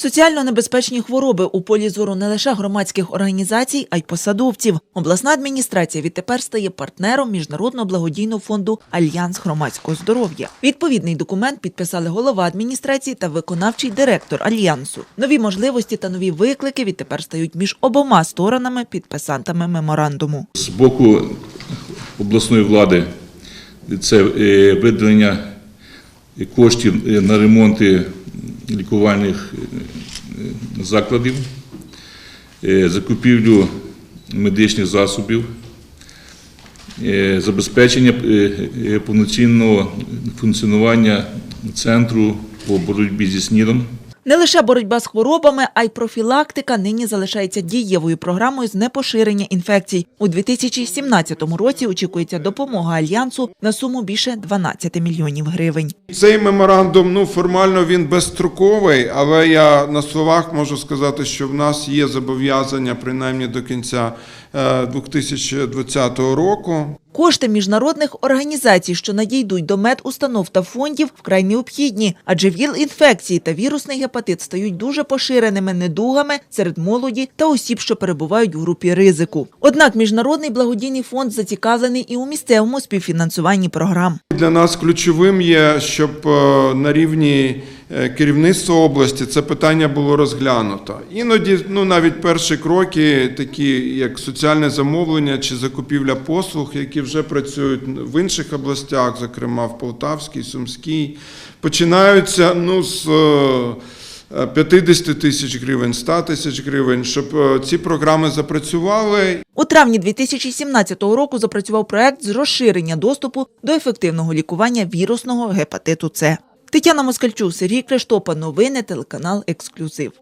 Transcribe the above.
Соціально небезпечні хвороби у полі зору не лише громадських організацій, а й посадовців. Обласна адміністрація відтепер стає партнером міжнародного благодійного фонду Альянс громадського здоров'я. Відповідний документ підписали голова адміністрації та виконавчий директор альянсу. Нові можливості та нові виклики відтепер стають між обома сторонами підписантами меморандуму. З боку обласної влади це е, виділення коштів е, на ремонти лікувальних е, закладів, е, закупівлю медичних засобів, е, забезпечення е, е, повноцінного функціонування центру по боротьбі зі СНІДом. Не лише боротьба з хворобами, а й профілактика нині залишається дієвою програмою з непоширення інфекцій. У 2017 році очікується допомога альянсу на суму більше 12 мільйонів гривень. Цей меморандум, ну формально він безстроковий, але я на словах можу сказати, що в нас є зобов'язання принаймні до кінця е, 2020 року. Кошти міжнародних організацій, що надійдуть до медустанов та фондів, вкрай необхідні, адже ВІЛ-інфекції та вірусний гепатит стають дуже поширеними недугами серед молоді та осіб, що перебувають в групі ризику. Однак міжнародний благодійний фонд зацікавлений і у місцевому співфінансуванні програм. Для нас ключовим є, щоб е, на рівні е, керівництва області це питання було розглянуто. Іноді, ну навіть перші кроки, такі як соціальне замовлення чи закупівля послуг, які вже працюють в інших областях, зокрема в Полтавській, Сумській, починаються ну з. е, 50 тисяч гривень, 100 тисяч гривень, щоб е, ці програми запрацювали У травні 2017 року запрацював проект з розширення доступу до ефективного лікування вірусного гепатиту С. Тетяна Москальчук, Сергій Криштопа. Новини телеканал Ексклюзив.